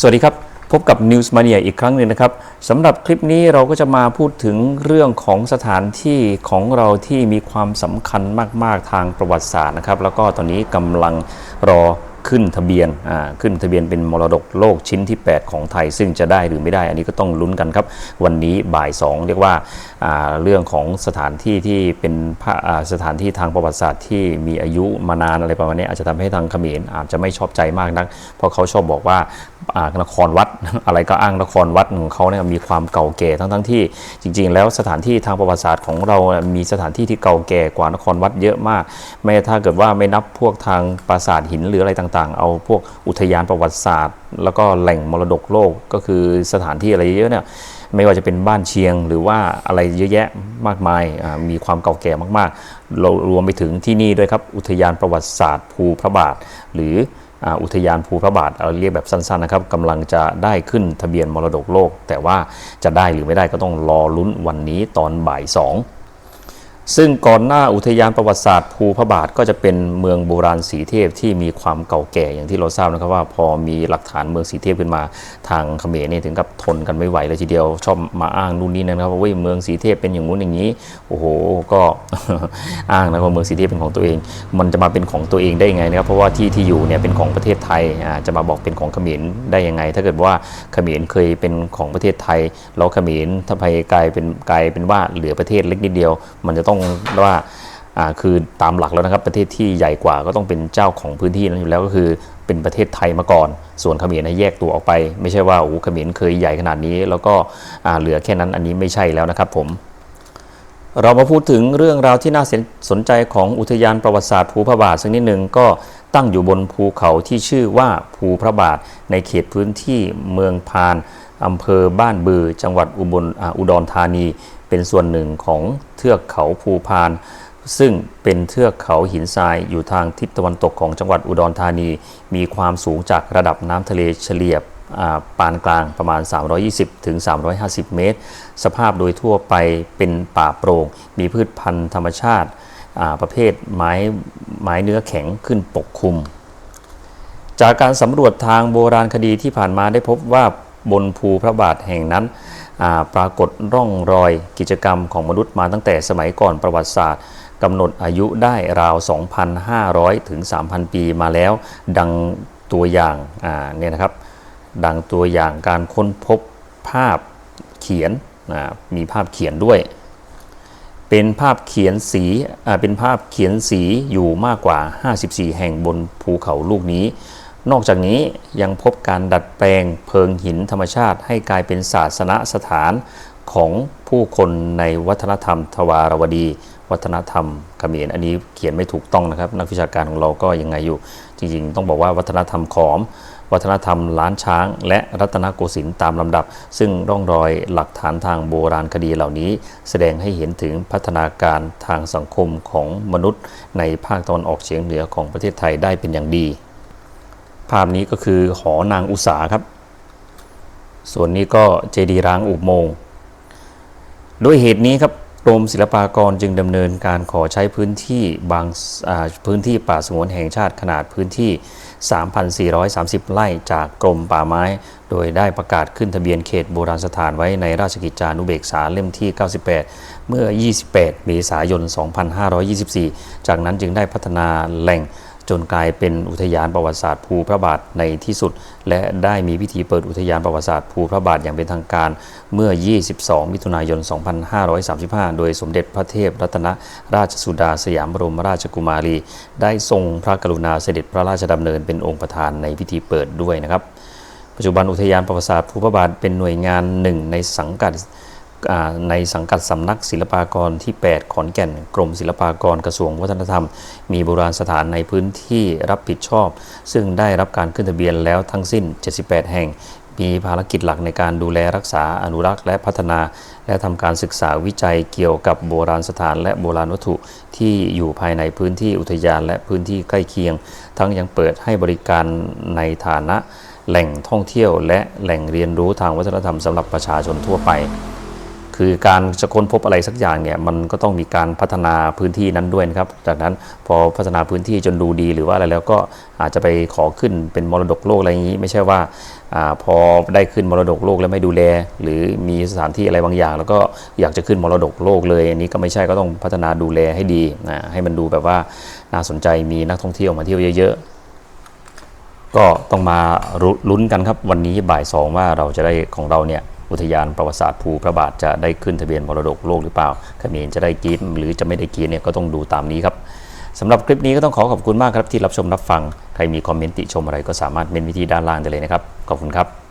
สวัสดีครับ พบกับ News Mania อีกครั้งหนึ่งนะครับสำหรับคลิปนี้เราก็จะมาพูดถึงเรื่องของสถานที่ของเราที่มีความสำคัญมาก ๆ ทางประวัติศาสตร์นะครับ แล้วก็ตอนนี้กำลังรอขึ้นทะเบียนขึ้นทะเบียนเป็นมรดกโลกชิ้นที่ 8 ของไทย ซึ่งจะได้หรือไม่ได้ อันนี้ก็ต้องลุ้นกันครับ วันนี้บ่าย 2 เรียกว่าาเรื่องของสถานที่ที่เป็นสถานที่ทางประวัติศาสตร์ที่มีอายุมานานอะไรประมาณนี้อาจจะทำให้ทางเขมรอาจจะไม่ชอบใจมากนัก เพราะเขาชอบบอกว่า นครวัดอะไรก็อ้างนครวัดของเขาเนี่ยมีความเก่าแก่ทั้งทั้งๆที่จริง ๆ แล้วสถานที่ทางประวัติศาสตร์ของเรามีสถานที่ที่เก่าแก่กว่านครวัดเยอะมากแม้ถ้าเกิดว่าไม่นับพวกทางปราสาทหินหรืออะไรต่างๆ เอาพวกอุทยานประวัติศาสตร์ แล้วก็แหล่งมรดกโลกก็คือสถานที่อะไรเยอะเนี่ยไม่ว่าจะเป็นบ้านเชียงหรือว่าอะไรเยอะแยะมากมายมีความเก่าแก่มากๆ เรารวมไปถึงที่นี่ด้วยครับอุทยานประวัติศาสตร์ภูพระบาทหรือ อุทยานภูพระบาทเราเรียกแบบสั้นๆนะครับกำลังจะได้ขึ้นทะเบียนมรดกโลก แต่ว่าจะได้หรือไม่ได้ก็ต้องรอลุ้นวันนี้ตอนบ่ายสอง ซึ่งก่อนหน้าอุทยานประวัติศาสตร์ภูพระบาทก็จะเป็นเมืองโบราณสีเทพที่มีความเก่าแก่อย่างที่เราทราบนะครับว่าพอมีหลักฐานเมืองสีเทพขึ้นมาทางเขมรเนี่ยถึงกับทนกันไม่ไหวเลยทีเดียวชอบมาอ้างนู่นนี่นะครับว่าเว้ยเมืองสีเทพเป็นอย่างงู้นอย่างนี้โอ้โหก็อ้างนะว่าเมืองสีเทพเป็นของตัวเอง มันจะมาเป็นของตัวเองได้ยังไงนะครับเพราะว่าที่ที่อยู่เนี่ยเป็นของประเทศไทยจะมาบอกเป็นของเขมรได้ยังไง ถ้าเกิดว่าเขมรเคยเป็นของประเทศไทยแล้วเขมรถ้าไปกลายเป็นกลายเป็นว่าเหลือประเทศเล็กนิดเดียว มันจะต้องว่าอ่าคือตามหลักแล้วนะครับประเทศที่ใหญ่กว่าก็ต้องเป็นเจ้าของพื้นที่นั้นอยู่แล้วก็คือเป็นประเทศไทยมาก่อน ส่วนเขมรนะแยกตัวออกไป ไม่ใช่ว่าโอ้เขมรเคยใหญ่ขนาดนี้ แล้วก็เหลือแค่นั้นอันนี้ไม่ใช่แล้วนะครับผมเรามาพูดถึงเรื่องราวที่น่าสนใจของอุทยานประวัติศาสตร์ภูพระบาทสักนิดหนึ่งก็ตั้งอยู่บนภูเขาที่ชื่อว่าภูพระบาทในเขตพื้นที่เมืองพาน อำเภอบ้านบือ จังหวัดอุบลออุดรธานี เป็นส่วนหนึ่งของเทือกเขาภูพาน ซึ่งเป็นเทือกเขาหินทรายอยู่ทางทิศตะวันตกของจังหวัดอุดรธานี มีความสูงจากระดับน้ำทะเลเฉลี่ยปานกลางประมาณ 320 ถึง 350 เมตร สภาพโดยทั่วไปเป็นป่าโปร่ง มีพืชพันธุ์ธรรมชาติประเภทไม้ไม้เนื้อแข็งขึ้นปกคลุม จากการสำรวจทางโบราณคดีที่ผ่านมาได้พบว่า บนภูพระบาทแห่งนั้นปรากฏร่องรอยกิจกรรมของมนุษย์มาตั้งแต่สมัยก่อนประวัติศาสตร์กำหนดอายุได้ราว 2,500 ถึง 3,000 ปีมาแล้ว ดังตัวอย่างาเนี่ยนะครับ ดังตัวอย่างการค้นพบภาพเขียนมีภาพเขียนด้วย เป็นภาพเขียนสีเป็นภาพเขียนสีอยู่มากกว่า 54 แห่งบนภูเขาลูกนี้ นอกจากนี้ยังพบการดัดแปลงเพิงหินธรรมชาติ ให้กลายเป็นศาสนสถานของผู้คนในวัฒนธรรมทวารวดี วัฒนธรรมเขมรอันนี้เขียนไม่ถูกต้องนะครับ นักวิชาการของเราก็ยังไงอยู่ จริงๆ ต้องบอกว่าวัฒนธรรมขอม วัฒนธรรมล้านช้าง และรัตนโกสินทร์ตามลำดับ ซึ่งร่องรอยหลักฐานทางโบราณคดีเหล่านี้ แสดงให้เห็นถึงพัฒนาการทางสังคมของมนุษย์ ในภาคตะวันออกเฉียงเหนือของประเทศไทยได้เป็นอย่างดี ภาพนี้ก็คือหอนางอุษาครับ ส่วนนี้ก็เจดีร้างอุโมงค์ด้วยเหตุนี้ครับกรมศิลปากรจึงดำเนินการขอใช้พื้นที่บางพื้นที่ป่าสงวนแห่งชาติขนาดพื้นที่ 3,430 ไร่จากกรมป่าไม้ โดยได้ประกาศขึ้นทะเบียนเขตโบราณสถานไว้ในราชกิจจานุเบกษาเล่มที่ 98 เมื่อ 28 เมษายน 2524 จากนั้นจึงได้พัฒนาแหล่ง จนกลายเป็นอุทยานประวัติศาสตร์ภูพระบาทในที่สุด และได้มีพิธีเปิดอุทยานประวัติศาสตร์ภูพระบาทอย่างเป็นทางการเมื่อ 22 มิถุนายน 2535 โดยสมเด็จพระเทพรัตนราชสุดาสยามบรมราชกุมารี ได้ทรงพระกรุณาเสด็จพระราชดำเนินเป็นองค์ประธานในพิธีเปิดด้วยนะครับ ปัจจุบันอุทยานประวัติศาสตร์ภูพระบาทเป็นหน่วยงานหนึ่งในสังกัด ในสังกัดสำนักศิลปากรที่ 8 ขอนแก่น กรมศิลปากรกระทรวงวัฒนธรรม มีโบราณสถานในพื้นที่รับผิดชอบ ซึ่งได้รับการขึ้นทะเบียนแล้วทั้งสิ้น 78 แห่ง มีภารกิจหลักในการดูแลรักษาอนุรักษ์และพัฒนา และทำการศึกษาวิจัยเกี่ยวกับโบราณสถานและโบราณวัตถุที่อยู่ภายในพื้นที่อุทยานและพื้นที่ใกล้เคียง ทั้งยังเปิดให้บริการในฐานะแหล่งท่องเที่ยวและแหล่งเรียนรู้ทางวัฒนธรรมสำหรับประชาชนทั่วไป คือการจะค้นพบอะไรสักอย่างเนี่ยมันก็ต้องมีการพัฒนาพื้นที่นั้นด้วยนะครับ จากนั้นพอพัฒนาพื้นที่จนดูดีหรือว่าอะไรแล้วก็อาจจะไปขอขึ้นเป็นมรดกโลกอะไรอย่างนี้ ไม่ใช่ว่าอพอได้ขึ้นมรดกโลกแล้วไม่ดูแล หรือมีสถานที่อะไรบางอย่าง แล้วก็อยากจะขึ้นมรดกโลกเลยอันนี้ก็ไม่ใช่ก็ต้องพัฒนาดูแลให้ดีนะให้มันดูแบบว่าน่าสนใจมีนักท่องเที่ยวมาเที่ยวเยอะๆก็ต้องมาลุ้นกันครับวันนี้บ่ายสองว่าเราจะได้ของเราเนี่ย อุทยานประวัติศาสตร์ภูพระบาทจะได้ขึ้นทะเบียนมรดกโลกหรือเปล่าเขมรจะได้กรีดหรือจะไม่ได้กรีดเนี่ยก็ต้องดูตามนี้ครับสำหรับคลิปนี้ก็ต้องขอขอบคุณมากครับที่รับชมรับฟัง ใครมีคอมเมนต์ติชมอะไรก็สามารถเมนวิธีด้านล่างได้เลยนะครับ ขอบคุณครับ